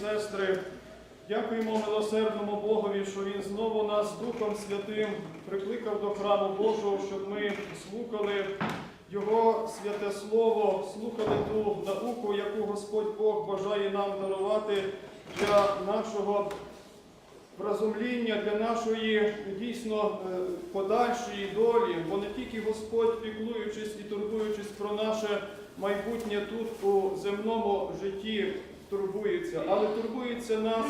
сестри, дякуємо милосердному Богові, що Він знову нас Духом Святим прикликав до храму Божого, щоб ми слухали Його святе Слово, слухали ту науку, яку Господь Бог бажає нам дарувати для нашого вразумління, для нашої дійсно е, подальшої долі, бо не тільки Господь, піклуючись і турбуючись про наше майбутнє тут у земному житті, турбується, але турбується нас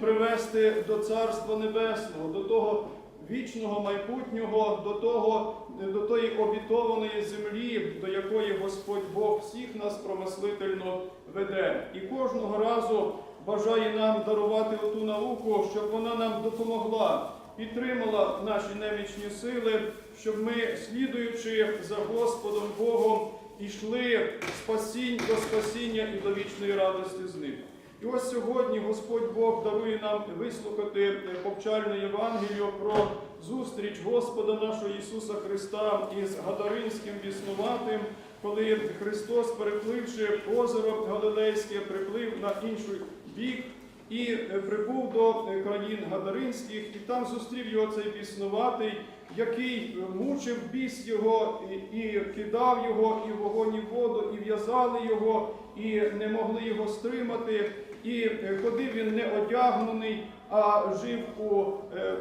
привести до Царства Небесного, до того вічного майбутнього, до того, до тої обітованої землі, до якої Господь Бог всіх нас промислительно веде. І кожного разу бажає нам дарувати оту науку, щоб вона нам допомогла, підтримала наші немічні сили, щоб ми, слідуючи за Господом Богом, йшли спасінь до спасіння і до вічної радості з ним. І ось сьогодні Господь Бог дарує нам вислухати е, повчальну Євангелію про зустріч Господа нашого Ісуса Христа із Гадаринським біснуватим, коли Христос, перепливши озеро Галилейське, приплив на інший бік і е, прибув до е, країн Гадаринських, і там зустрів його цей біснуватий, який е, мучив біс його і, і кидав його і в вогонь і в воду, і в'язали його, і не могли його стримати. І е, ходив він не одягнений, а жив у е,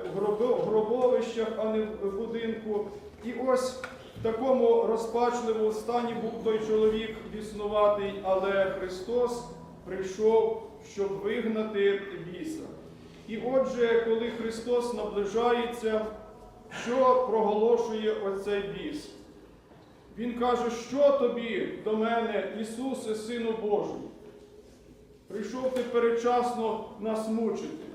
гробовищах, а не в будинку. І ось в такому розпачливому стані був той чоловік біснуватий, але Христос прийшов, щоб вигнати біса. І отже, коли Христос наближається, що проголошує оцей біс? Він каже, що тобі до мене, Ісусе, Сину Божий? Прийшов ти передчасно нас мучити.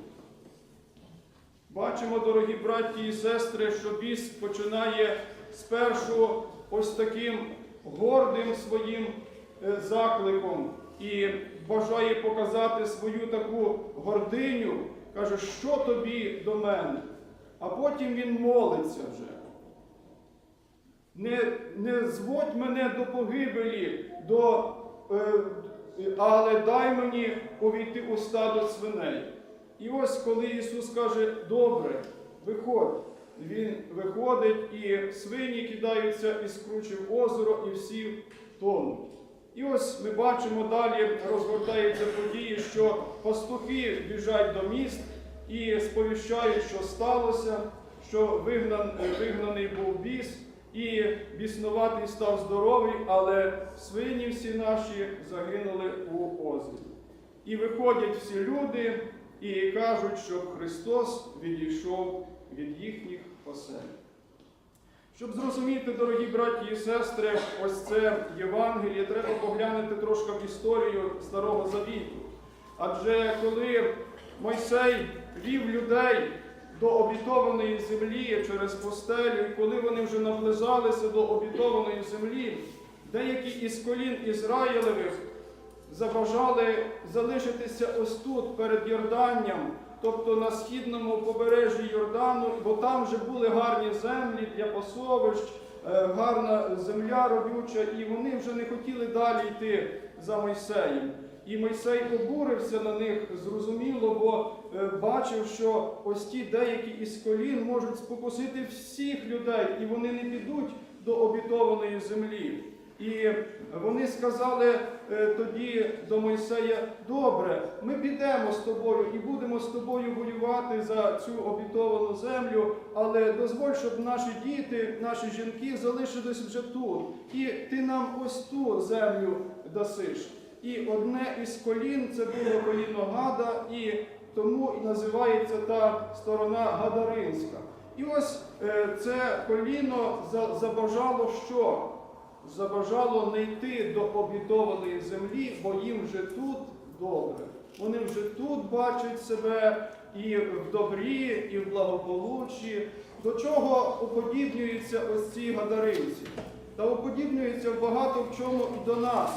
Бачимо, дорогі браті і сестри, що біс починає спершу ось таким гордим своїм е, закликом і бажає показати свою таку гординю, каже, що тобі до мене? А потім він молиться вже. Не, не зводь мене до погибелі, до, е, але дай мені увійти у стадо свиней. І ось коли Ісус каже, добре, виходь, Він виходить, і свині кидаються і скручив озеро, і всі тонуть. І ось ми бачимо далі, розгортаються події, що пастухи біжать до міст і сповіщають, що сталося, що вигнан, вигнаний був біс, і біснуватий став здоровий, але свині всі наші загинули у озері. І виходять всі люди і кажуть, що Христос відійшов від їхніх осель. Щоб зрозуміти, дорогі браті і сестри, ось це Євангеліє, треба поглянути трошки в історію Старого Завіту. Адже коли Мойсей вів людей до обітованої землі через постелю, і коли вони вже наближалися до обітованої землі, деякі із колін Ізраїлевих забажали залишитися ось тут, перед Йорданням, тобто на східному побережжі Йордану, бо там вже були гарні землі для пасовищ, е, гарна земля родюча, і вони вже не хотіли далі йти за Мойсеєм. І Мойсей обурився на них, зрозуміло, бо бачив, що ось ті деякі із колін можуть спокусити всіх людей, і вони не підуть до обітованої землі. І вони сказали е, тоді до Мойсея: добре, ми підемо з тобою і будемо з тобою воювати за цю обітовану землю, але дозволь, щоб наші діти, наші жінки залишились вже тут. І ти нам ось ту землю дасиш. І одне із колін це було коліно Гада, і тому і називається та сторона Гадаринська. І ось е, це коліно забажало що? Забажало не йти до обітованої землі, бо їм вже тут добре. Вони вже тут бачать себе і в добрі, і в благополуччі. До чого уподібнюються ось ці гадаринці? Та уподібнюються багато в чому і до нас.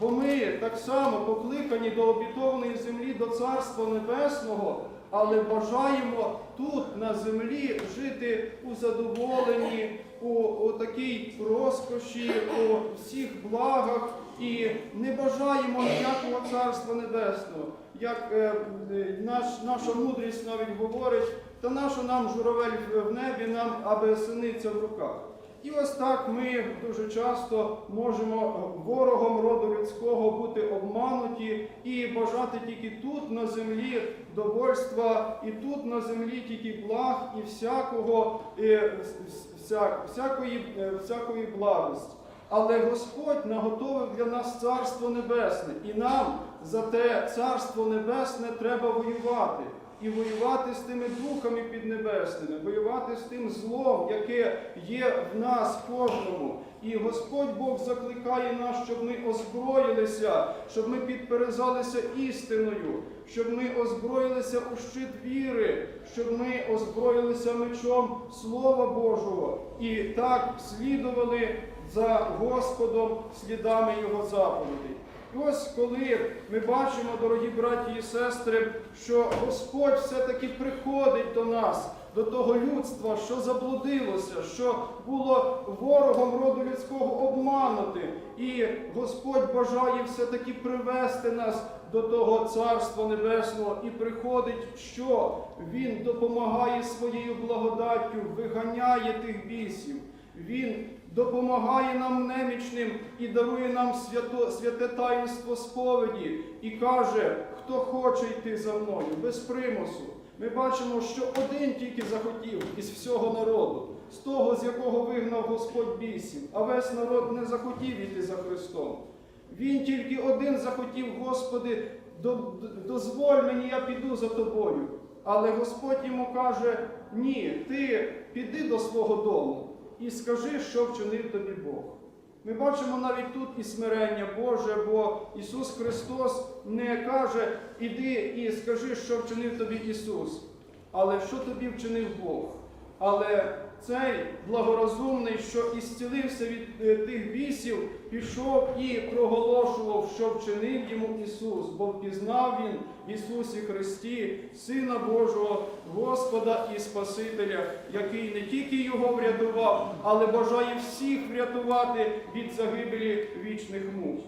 Бо ми так само покликані до обітованої землі, до Царства Небесного, але бажаємо тут на землі жити у задоволенні, у, у такій розкоші, у всіх благах і не бажаємо ніякого царства небесного. Як е, е, наш, наша мудрість навіть говорить, та нащо нам журавель в- в небі, нам аби синиця в руках. І ось так ми дуже часто можемо ворогом роду людського бути обмануті і бажати тільки тут на землі довольства, і тут на землі тільки благ і всякого, е, с- всяк- всякої, е, всякої благості. Але Господь наготовив для нас Царство Небесне, і нам за те Царство Небесне треба воювати. І воювати з тими духами піднебесними, воювати з тим злом, яке є в нас кожному. І Господь Бог закликає нас, щоб ми озброїлися, щоб ми підперезалися істиною, щоб ми озброїлися у щит віри, щоб ми озброїлися мечом Слова Божого і так слідували за Господом слідами Його заповідей. І ось коли ми бачимо, дорогі браті і сестри, що Господь все-таки приходить до нас, до того людства, що заблудилося, що було ворогом роду людського обманути. І Господь бажає все-таки привести нас до того Царства Небесного і приходить, що Він допомагає своєю благодаттю, виганяє тих бісів. Він допомагає нам немічним і дарує нам свято, святе таїнство сповіді і каже, хто хоче йти за мною без примусу. Ми бачимо, що один тільки захотів із всього народу, з того, з якого вигнав Господь бісів, а весь народ не захотів іти за Христом. Він тільки один захотів, Господи, до- до- дозволь мені, я піду за тобою. Але Господь йому каже: ні, ти піди до свого дому і скажи, що вчинив тобі Бог. Ми бачимо навіть тут і смирення Боже, бо Ісус Христос не каже, іди і скажи, що вчинив тобі Ісус, але що тобі вчинив Бог. Але цей благорозумний, що ісцілився від е, тих бісів, пішов і проголошував, що вчинив йому Ісус, бо впізнав він в Ісусі Христі, Сина Божого, Господа і Спасителя, який не тільки його врятував, але бажає всіх врятувати від загибелі вічних мук.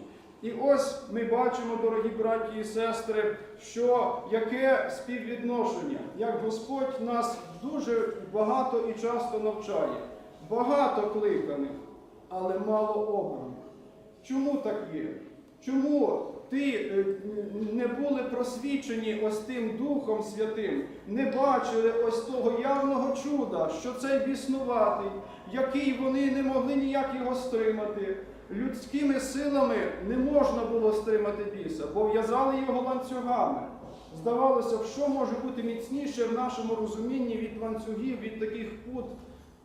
І ось ми бачимо, дорогі браті і сестри, що яке співвідношення, як Господь нас дуже багато і часто навчає. Багато кликаних, але мало обраних. Чому так є? Чому ти е, не були просвічені ось тим Духом Святим, не бачили ось того явного чуда, що цей біснуватий, який вони не могли ніяк його стримати. Людськими силами не можна було стримати біса, бо в'язали його ланцюгами. Здавалося, що може бути міцніше в нашому розумінні від ланцюгів, від таких пут,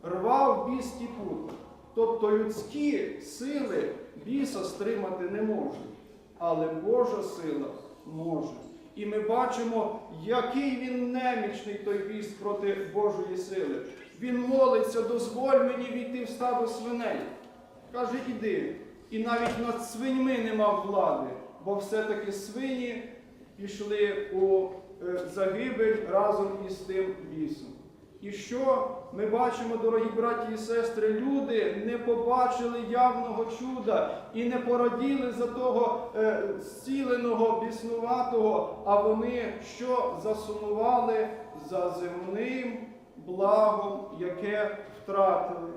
рвав біс ті пут. Тобто людські сили біса стримати не можуть, але Божа сила може. І ми бачимо, який він немічний той біс проти Божої сили. Він молиться, дозволь мені війти в стадо свиней. Каже, іди. І навіть над свиньми не мав влади, бо все-таки свині пішли у е, загибель разом із тим бісом. І що ми бачимо, дорогі браті і сестри, люди не побачили явного чуда і не пораділи за того е, зціленого, біснуватого, а вони що засумували за земним благом, яке втратили.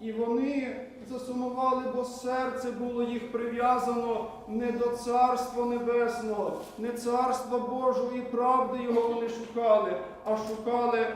І вони засумували, бо серце було їх прив'язано не до Царства Небесного, не Царства Божого і правди Його вони шукали, а шукали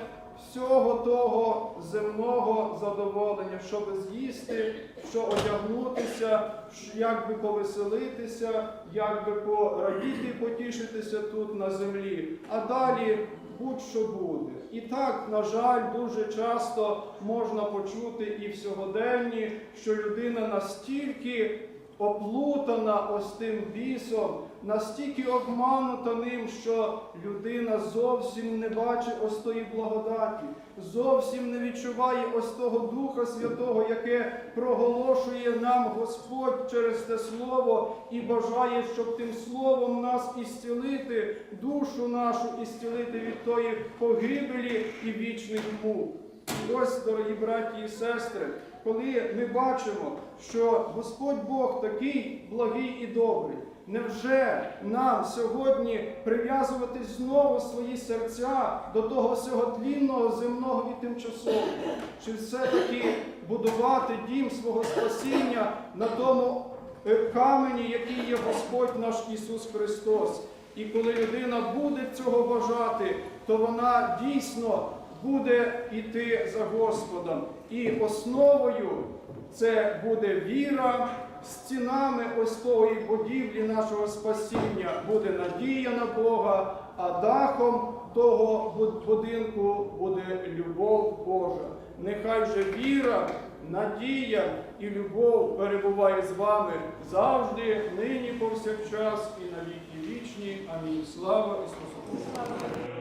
всього того земного задоволення, щоб з'їсти, що одягнутися, як би повеселитися, як би порадіти і потішитися тут на землі. А далі будь-що буде. І так, на жаль, дуже часто можна почути і в сьогоденні, що людина настільки оплутана ось тим бісом, настільки обманута ним, що людина зовсім не бачить ось тої благодаті, зовсім не відчуває ось того Духа Святого, яке проголошує нам Господь через те Слово і бажає, щоб тим Словом нас ісцілити, душу нашу ісцілити від тої погибелі і вічних мук. Ось, дорогі браті і сестри, коли ми бачимо, що Господь Бог такий благий і добрий, невже нам сьогодні прив'язувати знову свої серця до того сьогодлінного, земного і тимчасового? Чи все-таки будувати дім свого спасіння на тому е, камені, який є Господь наш Ісус Христос? І коли людина буде цього бажати, то вона дійсно буде йти за Господом. І основою це буде віра, стінами ось тої будівлі нашого спасіння буде надія на Бога, а дахом того будинку буде любов Божа. Нехай же віра, надія і любов перебуває з вами завжди, нині, повсякчас і на віки вічні. Амінь. Слава Ісусу Христу!